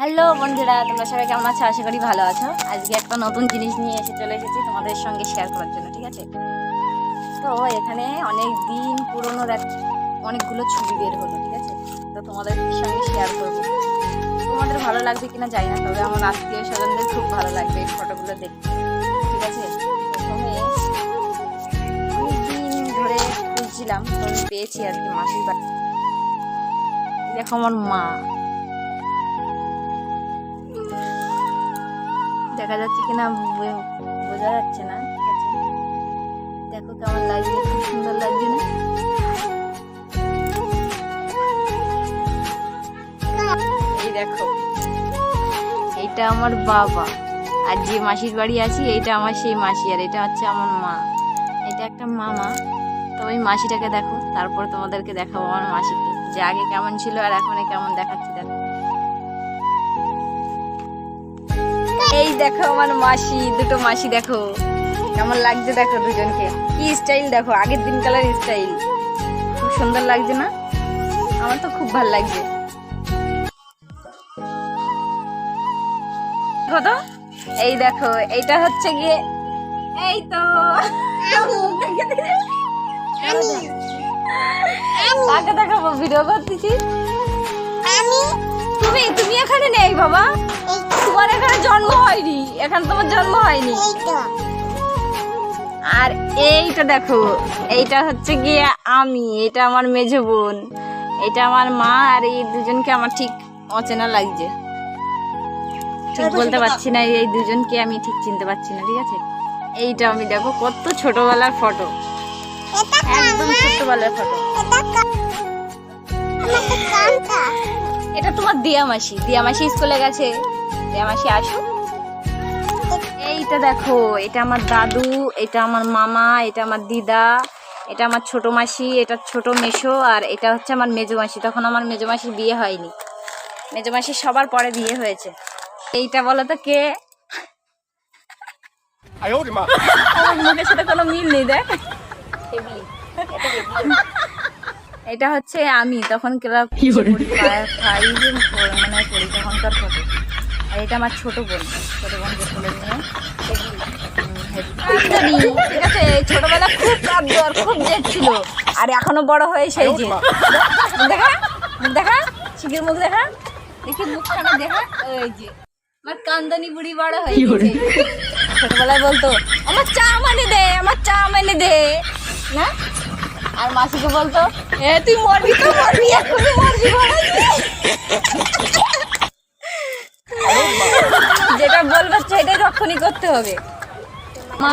Hello বন্ধুরা, তোমরা সবাই কেমন আছো? আশা করি ভালো আছো। আজকে একটা নতুন জিনিস নিয়ে এসে চলে এসেছি তোমাদের সঙ্গে শেয়ার করার জন্য, ঠিক আছে? তো এখানে অনেক দিন পুরনোর অনেকগুলো ছবি বের হলো, ঠিক আছে? তো তোমাদের সঙ্গে শেয়ার করব। তোমাদের ভালো লাগবে কিনা জানি না, তবে আমার আত্মীয় স্বজনদের খুব ভালো লাগবে এই ফটোগুলো দেখতে, ঠিক আছে? প্রথমে অনেকদিন ধরে পেয়েছি আর কি মাসির বাড়ি। দেখো আমার মা। দেখা যাচ্ছে কিনা বোঝা যাচ্ছে না, ঠিক আছে? দেখো কেমন লাগছে, খুব সুন্দর লাগছে না? এই দেখো, এইটা আমার বাবা। আর যে মাসির বাড়ি আছি, এইটা আমার সেই মাসি, আর এটা হচ্ছে আমার মা। এটা একটা মামা। তো ওই মাসিটাকে দেখো, তারপর তোমাদেরকে দেখাবো আমার মাসিকে, যে আগে কেমন ছিল আর এখন কেমন দেখাচ্ছে, দেখো। দেখো আমার মাসি দুটো মাসি দেখো। কেমন লাগছে দেখো দুজনকে? কি স্টাইল দেখো আগের দিনকালের স্টাইল খুব সুন্দর লাগছে না? আমার তো খুব ভালো লাগছে। দেখো তো এই দেখো এইটা হচ্ছে গিয়ে এই তো। দেখাবো? ভিডিও করতেছি? তুমি তুমি এখানে নেই বাবা। হয়নি এখানে তোমার জন্ম হয়নি। আর এইটা দেখো এইটা হচ্ছে গিয়ে আমি এটা আমার মেজ বোন এটা আমার মা আর এই দুজনকে আমার ঠিক অচেনা লাগছে। ঠিক বলতে পারছি না এই দুজনকে আমি ঠিক চিনতে পারছি না ঠিক আছে? এইটা আমি দেখো কত ছোটবেলার ফটো। একদম ছোটবেলার ফটো। এটা তোমার দিয়া মাসি দিয়া মাসি স্কুলে গেছে। দিয়া মাসি আসো এটা দেখো এটা আমার দাদু এটা আমার মামা এটা আমার দিদা এটা আমার ছোট মাসি এটা ছোট মেশো আর এটা হচ্ছে আমার মেজো মাসি। তখন আমার মেজো মাসির বিয়ে হয়নি। মেজো মাসি সবার পরে বিয়ে হয়েছে। এইটা বলো তো কে? কোনো মিল নেই দেখ। এটা হচ্ছে আমি তখন ক্লাস ফাইভ মানে তখন তখনকার আর এটা আমার ছোট বোন ছোট বোনকে তুলে নিয়ে। ঠিক আছে ছোটবেলা খুব কাঁদতো আর খুব জেদ ছিল। আর এখনও বড় হয়ে সেই দেখা মুখ দেখা শিখের মুখ দেখা। দেখি মুখখানা দেখা ওই যে। আমার কান্দনি বুড়ি বড় হয়ে গেছে। ছোটবেলায় বলতো আমার চা মানে দে আমার চা মানে দে। না? আর মাসিকে বলতো এ তুই মরবি তো মরবি মরবি মরবি। যেটা বলবে সেটাই রক্ষণই করতে হবে। মা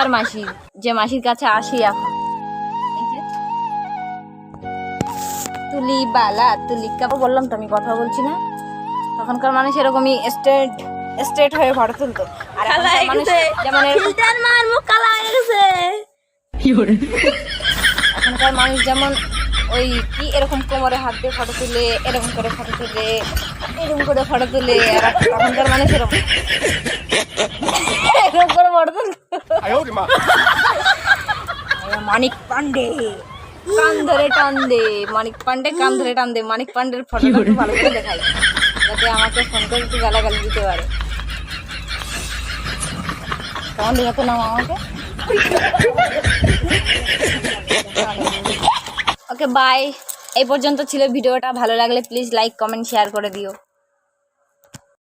আর মাসি যে মাসির কাছে আসি এখন। তুলি বালা তুলি কাপড় বললাম তো আমি কথা বলছি না। তখনকার মানুষ এরকমই স্ট্রেট স্ট্রেট হয়ে ফটো তুলতো। আর যেমন এখনকার মানুষ যেমন ওই কি এরকম কোমরে হাত দিয়ে ফটো তুলে এরকম করে ফটো তুলে এরকম করে ফটো তুলে আর তখনকার এরকম। এরকম করে ফটো তুলে মানিক পান্ডে কান ধরে টান দে মানিক পান্ডে কান ধরে টান দে মানিক পান্ডের ফটো ভালো করে দেখাই যাতে আমাকে ফোন করে একটু গালাগালি দিতে পারে। কেমন দেখাতো নাম আমাকে? বাই এই পর্যন্ত ছিল ভিডিওটা। ভালো লাগলে প্লিজ লাইক কমেন্ট শেয়ার করে দিও।